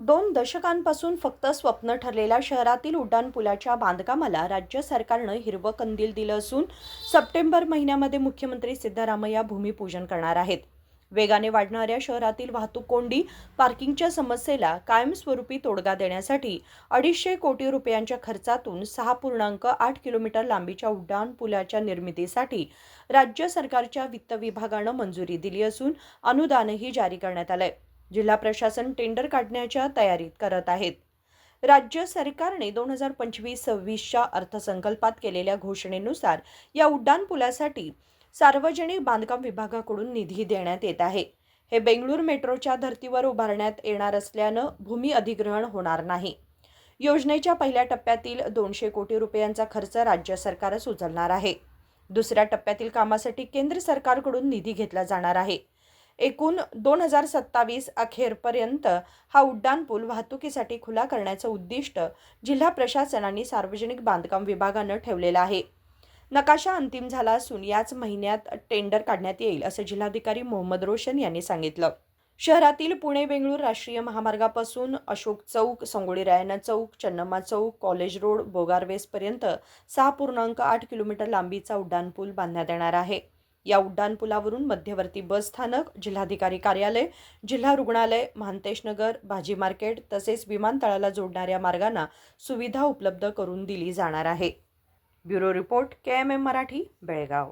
दोन दशकांपासून फक्त स्वप्न ठरलेल्या शहरातील उड्डाणपुलाच्या बांधकामाला राज्य सरकारनं हिरवं कंदील दिलं असून सप्टेंबर महिन्यामध्ये मुख्यमंत्री सिद्धरामय्या भूमिपूजन करणार आहेत. वेगाने वाढणाऱ्या शहरातील वाहतूक कोंडी पार्किंगच्या समस्येला कायमस्वरूपी तोडगा देण्यासाठी अडीचशे कोटी रुपयांच्या खर्चातून सहा पूर्णांक आठ किलोमीटर लांबीच्या उड्डाणपुलाच्या निर्मितीसाठी राज्य सरकारच्या वित्त विभागानं मंजुरी दिली असून अनुदानही जारी करण्यात आलं आहे जिल्हा प्रशासन टेंडर काढण्याच्या तयारीत करत आहेत. राज्य सरकारने दोन हजार पंचवीस सव्वीसच्या अर्थसंकल्पात केलेल्या घोषणेनुसार या उड्डाणपुलासाठी सार्वजनिक बांधकाम विभागाकडून निधी देण्यात येत आहे. हे बेंगळूर मेट्रोच्या धर्तीवर उभारण्यात येणार असल्यानं भूमी अधिग्रहण होणार नाही. योजनेच्या पहिल्या टप्प्यातील दोनशे कोटी रुपयांचा खर्च राज्य सरकारच उचलणार आहे. दुसऱ्या टप्प्यातील कामासाठी केंद्र सरकारकडून निधी घेतला जाणार आहे. एकूण दोन हजार सत्तावीस अखेरपर्यंत हा उड्डाणपूल वाहतुकीसाठी खुला करण्याचं उद्दिष्ट जिल्हा प्रशासन आणि सार्वजनिक बांधकाम विभागानं ठेवलेलं आहे. नकाशा अंतिम झाला असून याच महिन्यात टेंडर काढण्यात येईल असं जिल्हाधिकारी मोहम्मद रोशन यांनी सांगितलं. शहरातील पुणे बेंगळूर राष्ट्रीय महामार्गापासून अशोक चौक संगोळी रायना चौक चन्नम्मा चौक कॉलेज रोड बोगारवेसपर्यंत सहा पूर्णांक आठ किलोमीटर लांबीचा उड्डाणपूल बांधण्यात येणार आहे. या उड्डाणपुलावरून मध्यवर्ती बस स्थानक जिल्हाधिकारी कार्यालय जिल्हा रुग्णालय महांतेशनगर भाजी मार्केट तसेच विमानतळाला जोडणाऱ्या मार्गांना सुविधा उपलब्ध करून दिली जाणार आहे. Bureau report K M M Marathi Belgaum.